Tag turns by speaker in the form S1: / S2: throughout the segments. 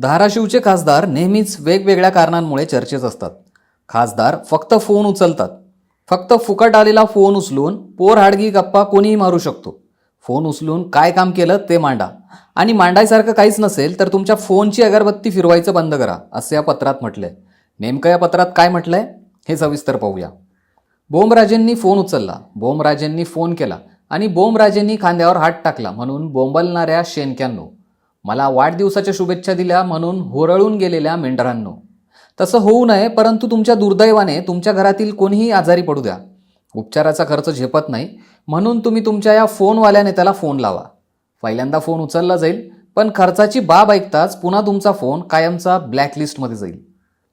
S1: धाराशिवचे खासदार नेहमीच वेगवेगळ्या कारणांमुळे चर्चेत असतात. खासदार फक्त फोन उचलतात. फक्त फुकट आलेला फोन उचलून पोर हाडगी गप्पा कोणीही मारू शकतो. फोन उचलून काय काम केलं ते मांडा. आणि मांडायसारखं काहीच नसेल तर तुमच्या फोनची अगरबत्ती फिरवायचं बंद करा असं या पत्रात म्हटलंय. नेमकं या पत्रात काय म्हटलंय? हे सविस्तर पाहूया. बोमराजेंनी फोन उचलला. बोमराजेंनी फोन केला. आणि बोमराजेंनी खांद्यावर हात टाकला म्हणून बोंबलणाऱ्या शेणक्यांनो मला वाढदिवसाच्या शुभेच्छा दिल्या म्हणून होरळून गेलेल्या मेंढरांनो. तसं होऊ नये परंतु तुमच्या दुर्दैवाने तुमच्या घरातील कोणीही आजारी पडू द्या. उपचाराचा खर्च झेपत नाही म्हणून तुम्ही तुमच्या या फोनवाल्याने त्याला फोन लावा. पहिल्यांदा फोन उचलला जाईल पण खर्चाची बाब ऐकताच पुन्हा तुमचा फोन कायमचा ब्लॅकलिस्टमध्ये जाईल.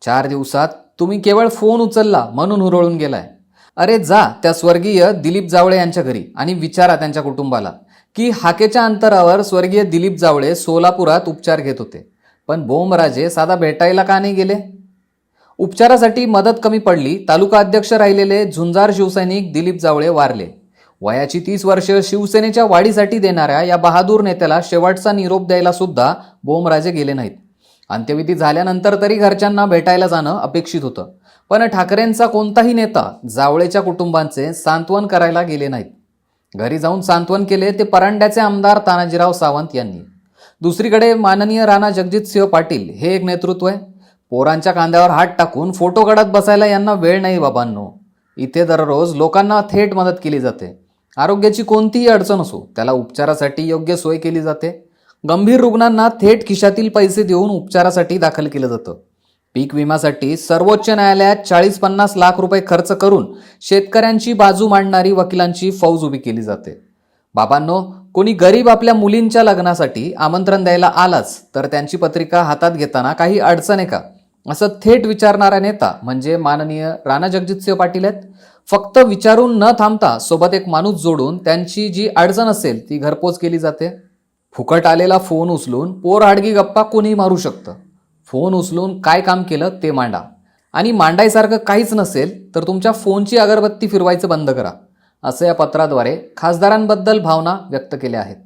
S1: चार दिवसात तुम्ही केवळ फोन उचलला म्हणून हुरळून गेलाय. अरे जा त्या स्वर्गीय दिलीप जावळे यांच्या घरी आणि विचारा त्यांच्या कुटुंबाला. की हाकेच्या अंतरावर स्वर्गीय दिलीप जावळे सोलापुरात उपचार घेत होते. पण बोमराजे साधा भेटायला का नाही गेले? उपचारासाठी मदत कमी पडली तालुका अध्यक्ष राहिलेले झुंजार शिवसैनिक दिलीप जावळे वारले. वयाची तीस वर्ष शिवसेनेच्या वाढीसाठी देणाऱ्या या बहादूर नेत्याला शेवटचा निरोप द्यायला सुद्धा बोमराजे गेले नाहीत. अंत्यविधी झाल्यानंतर तरी घरच्यांना भेटायला जाणं अपेक्षित होतं. पण ठाकरेंचा कोणताही नेता जावळेच्या कुटुंबांचे सांत्वन करायला गेले नाहीत. घरी जाऊन सांत्वन केले ते परांड्याचे आमदार तानाजीराव सावंत यांनी. दुसरीकडे माननीय राणा जगजितसिंह पाटील हे एक नेतृत्व आहे. पोरांच्या कांद्यावर हात टाकून फोटो काढत बसायला यांना वेळ नाही बाबांनो. इथे दररोज लोकांना थेट मदत केली जाते. आरोग्याची कोणतीही अडचण असो त्याला उपचारासाठी योग्य सोय केली जाते. गंभीर रुग्णांना थेट खिशातील पैसे देऊन उपचारासाठी दाखल केलं जातं. पीक विम्यासाठी सर्वोच्च न्यायालयात चाळीस पन्नास लाख रुपये खर्च करून शेतकऱ्यांची बाजू मांडणारी वकिलांची फौज उभी केली जाते. बाबांनो कोणी गरीब आपल्या मुलींच्या लग्नासाठी आमंत्रण द्यायला आलाच तर त्यांची पत्रिका हातात घेताना काही अडचण आहे का? असं थेट विचारणारा नेता म्हणजे माननीय राणा जगजितसिंह पाटील आहेत. फक्त विचारून न थांबता सोबत एक माणूस जोडून त्यांची जी अडचण असेल ती घरपोच केली जाते. फुकट आलेला फोन उचलून पोर हाडगी गप्पा कोणी मारू शकतं. फोन उचलून काय काम केलं ते मांडा. आणि मांडायसारखं काहीच नसेल तर तुमच्या फोनची अगरबत्ती फिरवायचं बंद करा असं या पत्राद्वारे खासदारांबद्दल भावना व्यक्त केल्या आहेत.